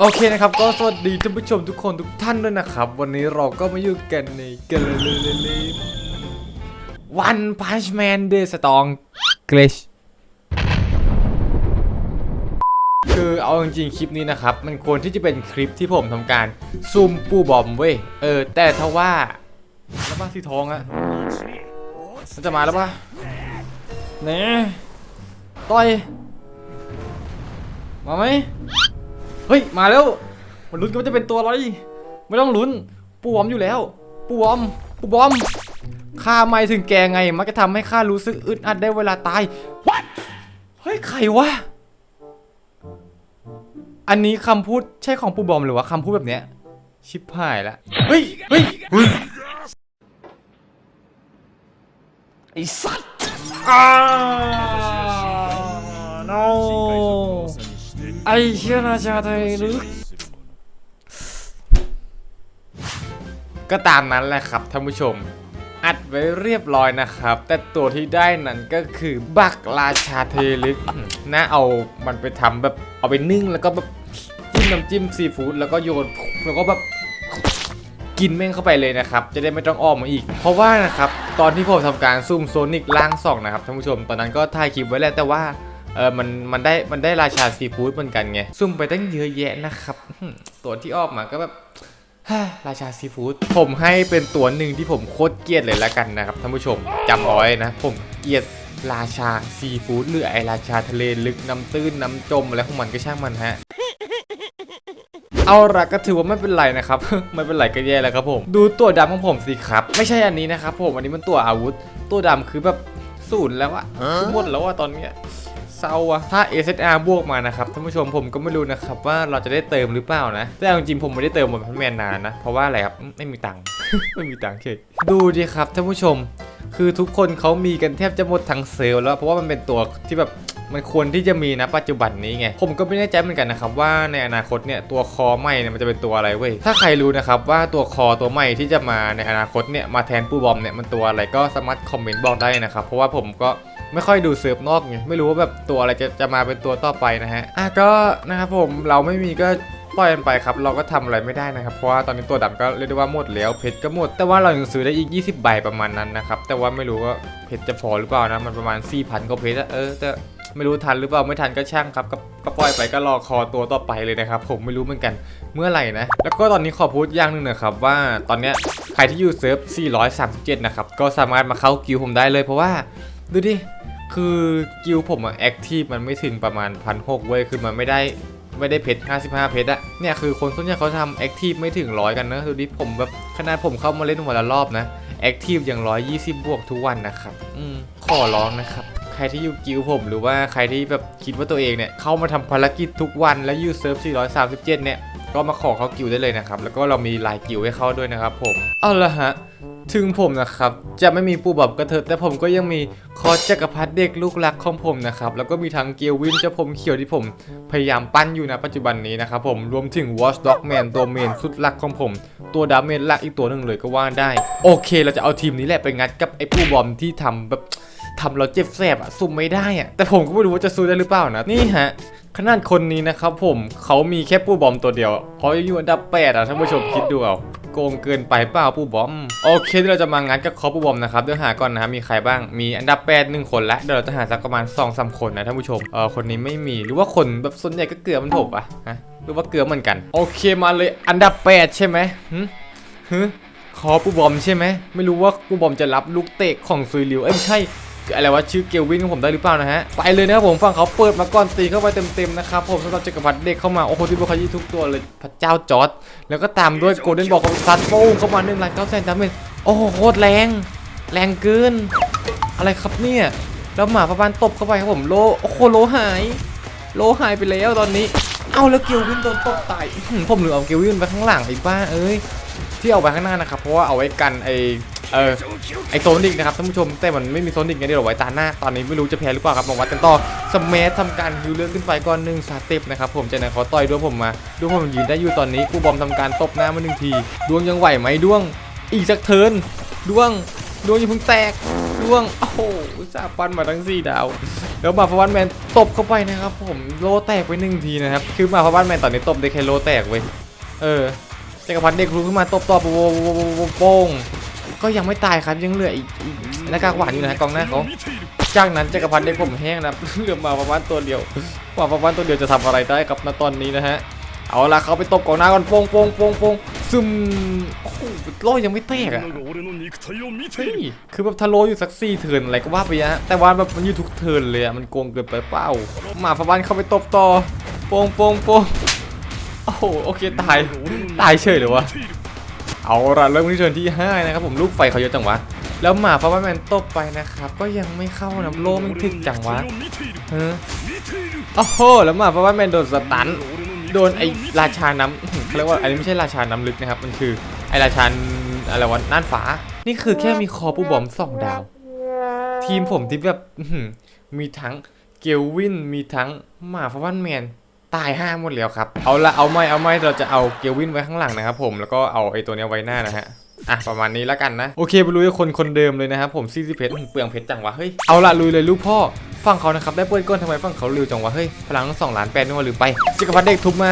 โอเคนะครับก็สวัสดีท่านผู้ชมทุกคนทุกท่านด้วยนะครับ วันนี้เราก็มาอยู่กันในเกลเลเลเลวันพันช์แมนเดสตองเกรชคือเอาจริงๆคลิปนี้นะครับ มันควรที่จะเป็นคลิปที่ผมทำการซูมปูบอมเว้ย เออ แต่ถ้าว่าแล้วบ้าสีทองอะมันจะมาแล้วปะเน่ต่อย มาไหม เฮ้ย มาแล้ว มันลุ้นกันว่าจะเป็นตัวอะไร ไม่ต้องลุ้น ปูบอมอยู่แล้ว ปูบอม ปูบอม ข้าไม่ถึงแกไง มักจะทำให้ข้ารู้สึกอึดอัดได้เวลาตาย What เฮ้ย ใครวะ อันนี้คำพูดใช่ของปูบอมหรือว่าคำพูดแบบเนี้ย ชิบหายละ เฮ้ย เฮ้ยไอ้สัตว์อ่า no ไอเชี่ยนาชาไทยลึกก็ตามนั้นแหละครับท่านผู้ชม อัดไว้เรียบร้อยนะครับ แต่ตัวที่ได้นั้นก็คือบักราชาเทลึกน่าเอามันไปทำแบบเอาไปนึ่งแล้วก็แบบจิ้มน้ำจิ้มซีฟู้ดแล้วก็โยนแล้วก็แบบกินแม่งเข้าไปเลยนะครับ จะได้ไม่ต้องอ้อมมาอีก เพราะว่านะครับ ตอนที่ผมทำการซูมโซนิกล่างสองนะครับท่านผู้ชม ตอนนั้นก็ถ่ายคลิปไว้แล้วแต่ว่า เออมันมันได้มันได้ราชาซีฟู้ดเหมือนกันไงซุ่มไปตั้งเยอะแยะนะครับอื้อหือตัวที่ออกมาก็แบบฮ่าราชาซีฟู้ดผมให้เป็นตัวหนึ่งที่ผมโคตรเกลียดเลยละกันนะครับท่านผู้ชมจำเอาไว้นะ ผมเกลียดราชาซีฟู้ดหรือไอราชาทะเลลึกน้ำตื้นน้ำจมอะไรของมันก็ช่างมันฮะเอาละก็ถือว่าไม่เป็นไรนะครับ ไม่เป็นไรก็แย่แล้วครับผม ดูตัวดำของผมสิครับ ไม่ใช่อันนี้นะครับผมอันนี้มันตัวอาวุธ ตัวดำคือแบบศูนย์แล้วอะคือหมดแล้วอะตอนเนี้ยเศร้าอะถ้า SSR บวกมานะครับท่านผู้ชมผมก็ไม่รู้นะครับว่าเราจะได้เติมหรือเปล่านะแต่จริงๆผมไม่ได้เติมบนพันแมนนานนะเพราะว่าอะไรครับไม่มีตังค์ไม่มีตังค์เฉยดูดิครับท่านผู้ชม คือทุกคนเขามีกันแทบจะหมดทั้งเซลแล้วเพราะว่ามันเป็นตัวที่แบบมันควรที่จะมีนะปัจจุบันนี้ไง ผมก็ไม่แน่ใจเหมือนกันนะครับว่าในอนาคตเนี่ยตัวคอใหม่เนี่ยมันจะเป็นตัวอะไรเว้ย ถ้าใครรู้นะครับว่าตัวคอตัวใหม่ที่จะมาในอนาคตเนี่ยมาแทนปูบอมเนี่ยมันตัวอะไรก็สามารถคอมเมนต์บอกได้นะครับเพราะว่าผมก็ ไม่ค่อยดูเซิร์ฟนอกไงไม่รู้ว่าแบบตัวอะไรจะจะมาเป็นตัวต่อไปนะฮะอะก็นะครับผมเราไม่มีก็ปล่อยมันไปครับ เราก็ทำอะไรไม่ได้นะครับ เพราะว่าตอนนี้ตัวดำก็เรียกได้ว่าหมดแล้ว เพชรก็หมด แต่ว่าเรายังซื้อได้อีก 20 ใบประมาณนั้นนะครับ แต่ว่าไม่รู้ว่าเพชรจะพอหรือเปล่านะ มันประมาณ 4,000กว่าเพชรเออแต่ไม่รู้ทันหรือเปล่าไม่ทันก็ช่างครับก็ก็ปล่อยไปก็รอคอตัวต่อไปเลยนะครับ ผมไม่รู้เหมือนกันเมื่อไหร่นะ แล้วก็ตอนนี้ขอพูดอย่างหนึ่งนะครับว่าตอนเนี้ยใครที่อยู่เซิร์ฟ 437 นะครับ ก็สามารถมาเข้ากิวผมได้เลยเพราะว่า ดูดิ คือกิลผมอะแอคทีฟมันไม่ถึงประมาณพันหกเว้ย คือมันไม่ได้ไม่ได้เพชร55 เพชรอะเนี่ยคือคนส่วนใหญ่เขาทำแอคทีฟไม่ถึงร้อยกันนะดูดิผมแบบขนาดผมเข้ามาเล่นวันละรอบนะแอคทีฟอย่าง 120 บวกทุกวันนะครับอืมขอร้องนะครับใครที่อยู่กิลผมหรือว่าใครที่แบบคิดว่าตัวเองเนี่ยเข้ามาทำภารกิจทุกวันแล้วอยู่เซิร์ฟ 437 เนี่ยก็มาขอเขากิลได้เลยนะครับแล้วก็เรามีลน์กิลให้เข้าด้วยนะครับผมเอาละฮะ ถึงผมนะครับ จะไม่มีปูบอบกระเถิดแต่ผมก็ยังมีคอจักรพรรดิเด็กลูกรักของผมนะครับ แล้วก็มีทั้งเกียววินเจ้าผมเขียวที่ผมพยายามปั้นอยู่นะปัจจุบันนี้นะครับผมรวมถึง Watch Dog Man ตัวเมนสุดรักของผม ตัวดาเมจหลักอีกตัวหนึ่งเลยก็ว่าได้ โอเค เราจะเอาทีมนี้แหละไปงัดกับไอ้ปูบอมที่ทำแบบทำเราเจ็บแสบอะซุ่มไม่ได้อะแต่ผมก็ไม่รู้ว่าจะสู้ได้หรือเปล่านะนี่ฮะขนาดคนนี้นะครับผมเขามีแค่ปูบอมตัวเดียวเขาอยู่อันดับแปดอะท่านผู้ชมคิดดูเอา โกงเกินไปเปล่าปูบอม โอเคเดี๋ยวเราจะมางัดกับคอปูบอมนะครับเดี๋ยวหาก่อนนะครับมีใครบ้างมีอันดับแปดหนึ่งคนละเดี๋ยวเราจะหาสักประมาณ2อสคนนะท่านผู้ชมเออคนนี้ไม่มีหรือว่าคนแบบส่วนใหญ่ก็เกลือมันผมอะฮะหรือว่าเกลือเหมือนกันโอเคมาเลยอันดับแปดใช่ไหมหึหึคอปูบอมใช่ไหมไม่รู้ว่าปูบอมจะรับลูกเตะของซุยลิวเอ้ยไม่ใช่ อะไรวะชื่อเกลวินของผมได้หรือเปล่านะฮะไปเลยนะครับผมฟังเขาเปิดมาก่อนตีเข้าไปเต็มๆนะครับผมสำหรับจักรพรรดิเด็กเข้ามาโอ้โหที่บุคคลทุกตัวเลยพระเจ้าจอร์ดแล้วก็ตามด้วยโกลเด้นบอกของซัดโป้งเข้ามาหนึ่งล้านเก้าแสนดาเมจโอ้โหโคตรแรง แรงเกิน อะไรครับเนี่ยแล้วหมาประบานตบเข้าไปครับผมโลโอ้โหโลหาย โลหายไปแล้วตอนนี้ เอ้าแล้วเกลวินโดนตบตายอื้อหือผมลืมเอาเกลวินไปข้างหลังไอ้บ้าเอ้ยที่เอาไปข้างหน้านะครับเพราะว่าเอาไว้กันไอ เออไอโซนิกนะครับท่านผู้ชมแต่มันไม่มีโซนิกไงเดี๋ยวไว้ตาหน้าตอนนี้ไม่รู้จะแพ้หรือเปล่าครับมาวัดกันต่อสเมธทำการฮิวเลือดขึ้นไปก่อนหนึ่งสเต็ปนะครับผมจากนั้นเขาต่อยด้วยผมมาด้วงผมยืนได้อยู่ตอนนี้กูบอมทำการตบหน้ามาหนึ่งทีดวงยังไหวไหมดวง อีกสักเทินดวงดวงย่าเพิ่งแตกดวงโอ้โหซาปันมาทั้งสี่ดาวแล้วมาฟาวันแมนตบเข้าไปนะครับผมโลแตกไปหนึ่งทีนะครับคือมาฟาวันแมนตอนนี้ตบได้แค่โลแตกเว้ยเออจักรพันเด็กรู้ขึ้นมาตบต่อโป้ง ก็ยังไม่ตายครับยังเหลืออีกหน้ากากหวานอยู่นะกองหน้าเขาจากนั้นจักรพันธ์ได้ผมแห้งนะเหลือมาประมาณตัวเดียวว่าประมาณตัวเดียวจะทำอะไรได้กับณตอนนี้นะฮะเอาละเขาไปตบกองหน้ากันโป่งโป่งโป่งโป่งซึมโอ้โหโลยังไม่แตกอะคือแบบทะโลอยู่สักซี่เทินอะไรก็ว่าไปนะแต่ว่นแบบมันอยู่ทุกเทินเลยอะมันโกงเกินไปเป้าหมาพบ้านเข้าไปตบต่อโป่งโป่งโป่งโอ้โหโอเคตายตายเฉยเลยวะ เอาละเริ่มที่เชิญที่ 5 นะครับผมลูกไฟเขาเยอะจังวะ แล้วหมาพาวเวแมนตบไปนะครับ ก็ยังไม่เข้าน้ำโล่งนถึกจังวะเออโอ้โหแล้วหมาพาวเวแมนโดนสตันโดนไอราชาน้ำเขาเรียกว่าไอนี้ไม่ใช่ราชาน้ำลึกนะครับ มันคือไอราชาอะไรวะน่านฟ้า นี่คือแค่มีคอปูบอมสองดาว ทีมผมที่แบบมีทั้งเกลวินมีทั้งหมาพาวเวแมน ตายห้าหมดแล้วครับ เอาละเอาไม่เอาไม่เราจะเอาเกลวินไว้ข้างหลังนะครับผมแล้วก็เอาไอ้ตัวนี้ไว้หน้านะฮะอะประมาณนี้แล้วกันนะ โอเคไปลุยคนคนเดิมเลยนะครับผมซีซีเพชรเปลืองเพชรจังวะเฮ้ยเอาละลุยเลยลูกพ่อฝั่งเขานะครับได้เปิดก้นทำไมฝั่งเขาเร็วจังวะเฮ้ยพลังสองล้านแปดนี่ว่าลืมไปจักพรรดิเด็กทุบมา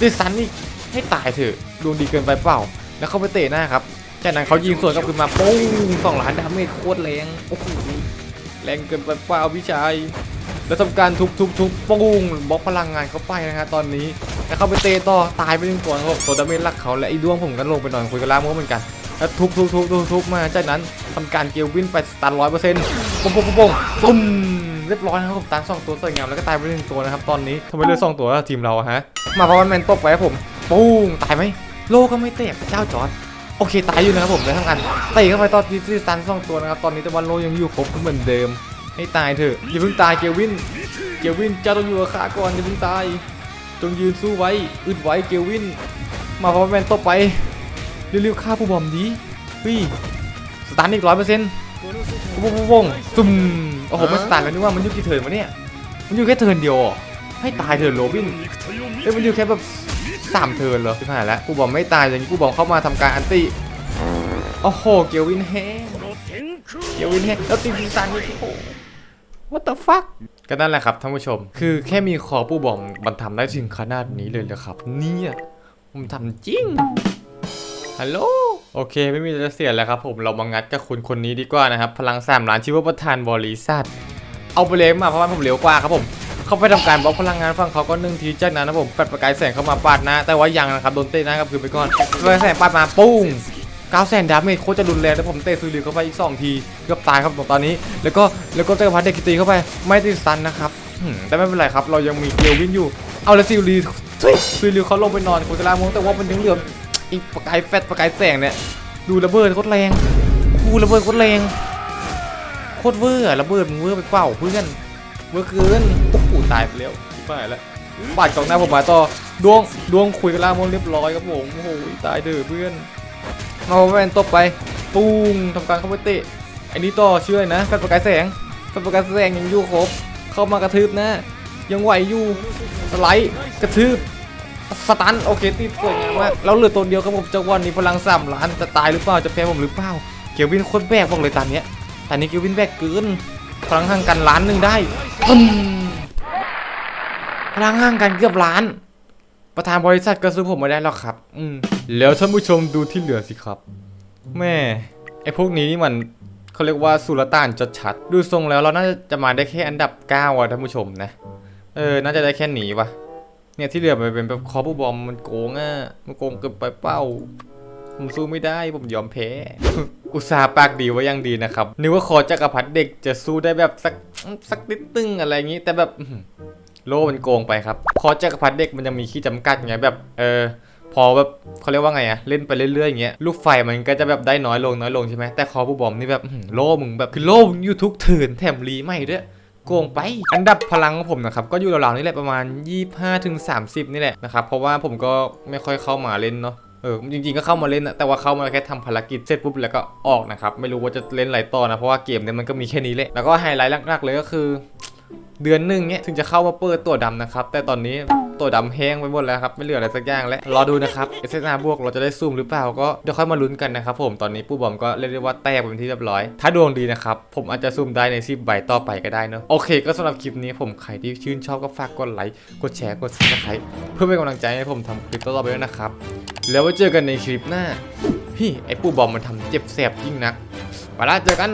ดิสันนี่ให้ตายเถอะดวงดีเกินไปเปล่า แล้วเข้าไปเตะหน้าครับจากนั้นเขายิงสวนกลับขึ้นมาปุ้งสองล้านดาเมจโคตรแรงโอ้โหแรงเกินไปเปล่าพี่ชาย แล้วทำการทุบทุบทุบปุ้งบล็อกพลังงานเขาไปนะฮะตอนนี้แล้วเข้าไปเตะต่อตายไปหนึ่งตัวครับตัวดาเมจหลักเขาและไอ้ดวงผมก็ลงไปนอนคุยกับล่ามก็เหมือนกันแล้วทุบทุบทุบทุบทุบมาจากนั้นทำการเกลวินไปสตันร้อยเปอร์เซ็นต์ปุ้งปุ้งปุ้งปุ้มเรียบร้อยนะครับผมตันสองตัวสวยงามแล้วก็ตายไปหนึ่งตัวนะครับตอนนี้ทำไมเหลือสองตัวทีมเราฮะมาเพราะว่าแมนตบไปครับผมปุ้งตายไหมโลก็ไม่เตะเจ้าจอร์ดโอเคตายอยู่นะครับผมในทั้งอันเตะเข้าไปตอนที่สตันสองตัวนะครับตอนนี้แต่วันโลยังอยู่ครบเหมือนเดิม ให้ตายเถอะอย่าเพิ่งตายเกวิน เกวินจะต้องอยู่กับข้าก่อนอย่าเพิ่งตาย จงยืนสู้ไว้อึดไว้เกวิน มาพร้อมแมนต่อไปเร็วๆฆ่าผู้บอมดีพี่สตาร์ทอีกร้อยเปอร์เซ็นต์ปุ๊บปุ๊บวงซุ่มโอ้โหไม่สตาร์ทแล้วนึกว่ามันยุ่กี่เทิร์นวะเนี่ยมันยู่แค่เทิร์นเดียวให้ตายเถิร์โรบินเอ้ยมันยู่แค่แบบสามเทิร์นเหรอที่ผ่านแล้วผู้บอมไม่ตายอย่างนี้ผู้บอมเข้ามาทำการอันตี้โอ้โหเกียวินแฮเกียวินแฮแล้วตีพิซานนี่โอ้ what the fuck ก็นั่นแหละครับท่านผู้ชม คือแค่มีคอปูบอมมันทำได้ถึงขนาดนี้เลยเหรอครับ เนี่ยผมทำจริง ฮัลโหล โอเค ไม่มีจะเสียแล้วครับผม เรามางัดกับคุณคนนี้ดีกว่านะครับ พลังสามล้านชื่อว่าประธานบริษัท เอาไปเลยมาเพราะว่าผมเร็วกว่าครับผม เขาไปทำการบล็อกพลังงานฝั่งเขาก็หนึ่งทีจากนั้นนะผมแฟดประกายแสงเข้ามาปาดนะ แต่ว่ายังนะครับโดนเตะหนะครับคือไปก่อนประกายแสงปาดมาปุ้ง เก้าแสนดาเมจโคตรจะรุนแรงแล้วผมเตะซูริเข้าไปอีก 2 ทีเกือบตายครับผมตอนนี้ แล้วก็แล้วก็เจอพัดเด็กตีเข้าไปไม่ติดสตันนะครับแต่ไม่เป็นไรครับเรายังมีเกลวินอยู่ เอาแล้วซิลีซิลีเขาลงไปนอนโคุณกระลามงแต่ว่ามันยังเหลืออีกประกายแฟดประกายแสงเนี่ยดูระเบิดโคตรแรงคูระเบิดโคตรแรงโคตรเวอร์อระเบิดมึงเวอร์ไปเปล่าเพื่อนเมื่อคืนโอ้โหตายไปแล้วตายแล้วบาดกองหน้าผมมาต่อดวงดวงคุยกับลามนเรียบร้อยครับผมโอ้โหตายเด้อเพื่อน มาแมนตบไปปุ้งทำการเข้าไปเตะไอ้นี่ต่อเชื่อนะแฟนประกายแสงแฟนประกายแสงยังอยู่ครบเข้ามากระทืบนะยังไหวอยู่สไลด์กระทืบสตันโอเคตีสวยงามมากแล้วเหลือตัวเดียวครับผมจังหวันนี้พลังสามล้านจะตายหรือเปล่าจะแพ้ผมหรือเปล่าเกียววินโคตรแบกบอกเลยตอนเนี้ยตอนนี้เกียววินแบกเกินพลังห่างกันล้านหนึ่งได้พลังห่างกันเกือบล้าน ประธานบริษัทก็ซื้อผมมาได้แล้วครับ อืมแล้วท่านผู้ชมดูที่เหลือสิครับ แม่ไอพวกนี้นี่มันเขาเรียกว่าสุลต่านจัดชัด ดูทรงแล้วเราน่าจะมาได้แค่อันดับ9อะท่านผู้ชมนะ เออ น่าจะได้แค่หนีวะเนี่ยที่เหลือมันเป็นแบบคอปบอมมันโกงอะ มันโกงเกินไปเป้า ผมสู้ไม่ได้ผมยอมแพ้ อุตส่าห์ปากดีไว่ายังดีนะครับ นึกว่าคอจักรพรรดิเด็กจะสู้ได้แบบสักสักนิดตึงอะไรอย่างนี้ แต่แบบ โลมันโกงไปครับคอจักรพรรดิเด็กมันยังมีขีดจำกัดไงแบบเออพอแบบเขาเรียกว่าไงอะเล่นไปเรื่อยๆอย่างเงี้ยลูกไฟมันก็จะแบบได้น้อยลงน้อยลงใช่ไหมแต่คอผู้บอมนี่แบบอื้อหือโลมึงแบบคือโลมึงอยู่ทุกเทินแถมรีไม่ด้วยโกงไป อันดับพลังของผมนะครับก็อยู่ราวๆนี่แหละประมาณ 25ถึง30 นี่แหละนะครับเพราะว่าผมก็ไม่ค่อยเข้ามาเล่นเนาะเออจริงๆก็เข้ามาเล่นนะแต่ว่าเข้ามาแค่ทำภารกิจเสร็จปุ๊บแล้วก็ออกนะครับไม่รู้ว่าจะเล่นอะไรต่อนะเพราะว่าเกมเนี่ยมันก็มีแค่นี้แหละแล้วก็ไฮไลท์หลักๆเลยก็คือ เดือนหนึ่งเนี่ยถึงจะเข้ามาเปิดตัวดำนะครับ แต่ตอนนี้ตัวดำแห้งไปหมดแล้วครับ ไม่เหลืออะไรสักอย่างแล้ว รอดูนะครับ s อ r บวกเราจะได้ซูมหรือเปล่าก็เดี๋ยวค่อยมาลุ้นกันนะครับผมตอนนี้ปู้บอมก็เรียกได้ว่าแตกเป็นที่เรียบร้อย ถ้าดวงดีนะครับ ผมอาจจะซูมได้ใน10ใบต่อไปก็ได้เนอะโอเค ก็สำหรับคลิปนี้ผมใครที่ชื่นชอบก็ฝากกดไลค์กดแชร์กดซับสไครต์เพื่อเป็นกำลังใจให้ผมทำคลิปต่อไปด้วยนะครับแล้วไว้เจอกันในคลิปหน้าพี่ไอ้ปู้บอมมันทำเจ็บแสบยิ่งนักไปละเจอกัน